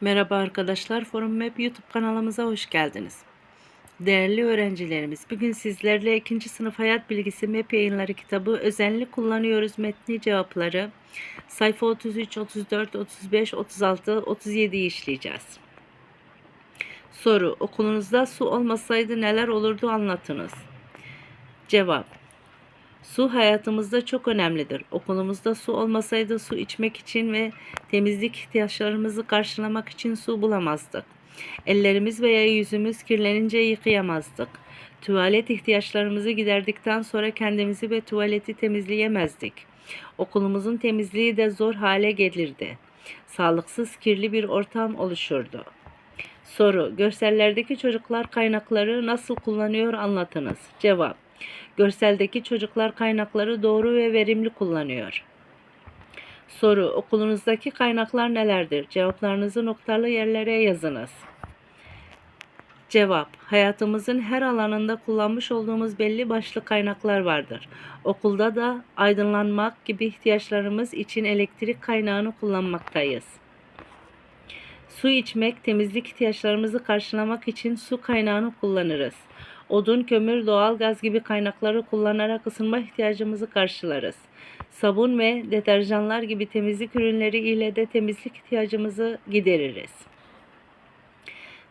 Merhaba arkadaşlar, Forum Map YouTube kanalımıza hoş geldiniz. Değerli öğrencilerimiz, bugün sizlerle 2. sınıf hayat bilgisi map yayınları kitabı özenli kullanıyoruz metni cevapları sayfa 33, 34, 35, 36, 37'yi işleyeceğiz. Soru, okulunuzda su olmasaydı neler olurdu anlatınız. Cevap, Su hayatımızda çok önemlidir. Okulumuzda su olmasaydı su içmek için ve temizlik ihtiyaçlarımızı karşılamak için su bulamazdık. Ellerimiz veya yüzümüz kirlenince yıkayamazdık. Tuvalet ihtiyaçlarımızı giderdikten sonra kendimizi ve tuvaleti temizleyemezdik. Okulumuzun temizliği de zor hale gelirdi. Sağlıksız kirli bir ortam oluşurdu. Soru: Görsellerdeki çocuklar kaynakları nasıl kullanıyor anlatınız. Cevap: Görseldeki çocuklar kaynakları doğru ve verimli kullanıyor. Soru: Okulunuzdaki kaynaklar nelerdir? Cevaplarınızı noktalı yerlere yazınız. Cevap: Hayatımızın her alanında kullanmış olduğumuz belli başlı kaynaklar vardır. Okulda da aydınlanmak gibi ihtiyaçlarımız için elektrik kaynağını kullanmaktayız. Su içmek, temizlik ihtiyaçlarımızı karşılamak için su kaynağını kullanırız. Odun, kömür, doğal gaz gibi kaynakları kullanarak ısınma ihtiyacımızı karşılarız. Sabun ve deterjanlar gibi temizlik ürünleri ile de temizlik ihtiyacımızı gideririz.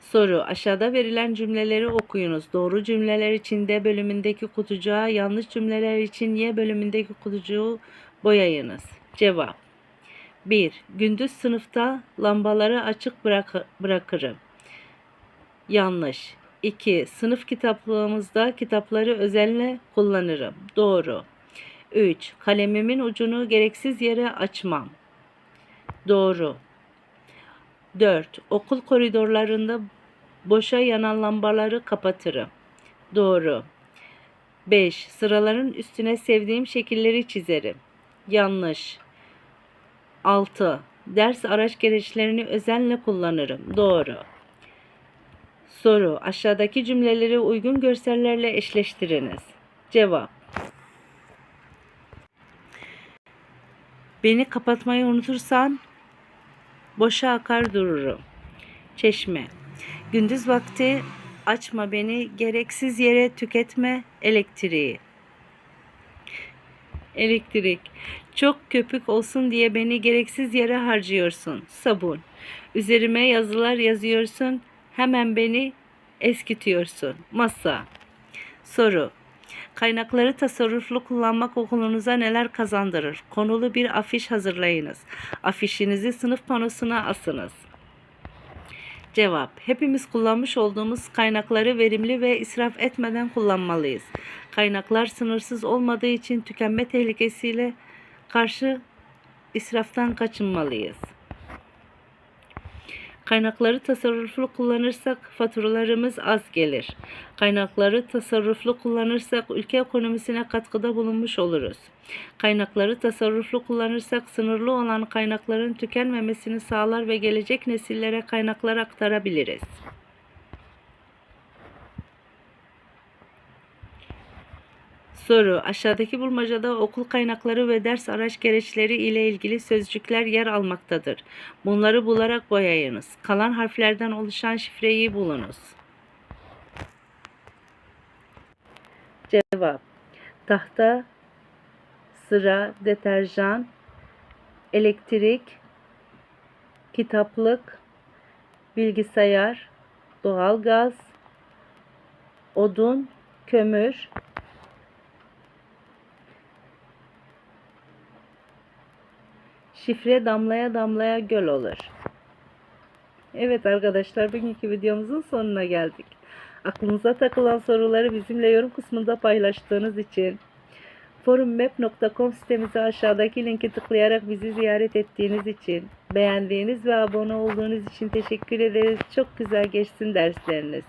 Soru: Aşağıda verilen cümleleri okuyunuz. Doğru cümleler için D bölümündeki kutucuğa, yanlış cümleler için Y bölümündeki kutucuğu boyayınız. Cevap 1. Gündüz sınıfta lambaları açık bırak bırakırım. Yanlış. 2. Sınıf kitaplığımızda kitapları özenle kullanırım. Doğru. 3. Kalemimin ucunu gereksiz yere açmam. Doğru. 4. Okul koridorlarında boşa yanan lambaları kapatırım. Doğru. 5. Sıraların üstüne sevdiğim şekilleri çizerim. Yanlış. 6. Ders araç gereçlerini özenle kullanırım. Doğru. Soru: Aşağıdaki cümleleri uygun görsellerle eşleştiriniz. Cevap: Beni kapatmayı unutursan boşa akar dururum. Çeşme: Gündüz vakti açma beni, gereksiz yere tüketme elektriği. Elektrik. Çok köpük olsun diye beni gereksiz yere harcıyorsun. Sabun. Üzerime yazılar yazıyorsun. Hemen beni eskitiyorsun. Masa. Soru. Kaynakları tasarruflu kullanmak okulunuza neler kazandırır? Konulu bir afiş hazırlayınız. Afişinizi sınıf panosuna asınız. Cevap. Hepimiz kullanmış olduğumuz kaynakları verimli ve israf etmeden kullanmalıyız. Kaynaklar sınırsız olmadığı için tükenme tehlikesiyle karşı israftan kaçınmalıyız. Kaynakları tasarruflu kullanırsak faturalarımız az gelir. Kaynakları tasarruflu kullanırsak ülke ekonomisine katkıda bulunmuş oluruz. Kaynakları tasarruflu kullanırsak sınırlı olan kaynakların tükenmemesini sağlar ve gelecek nesillere kaynaklar aktarabiliriz. Soru: Aşağıdaki bulmacada okul kaynakları ve ders araç gereçleri ile ilgili sözcükler yer almaktadır. Bunları bularak boyayınız. Kalan harflerden oluşan şifreyi bulunuz. Cevap: Tahta, sıra, deterjan, elektrik, kitaplık, bilgisayar, doğalgaz, odun, kömür, Şifre damlaya damlaya göl olur. Evet arkadaşlar bugünkü videomuzun sonuna geldik. Aklınıza takılan soruları bizimle yorum kısmında paylaştığınız için forummap.com sitemize aşağıdaki linki tıklayarak bizi ziyaret ettiğiniz için beğendiğiniz ve abone olduğunuz için teşekkür ederiz. Çok güzel geçsin dersleriniz.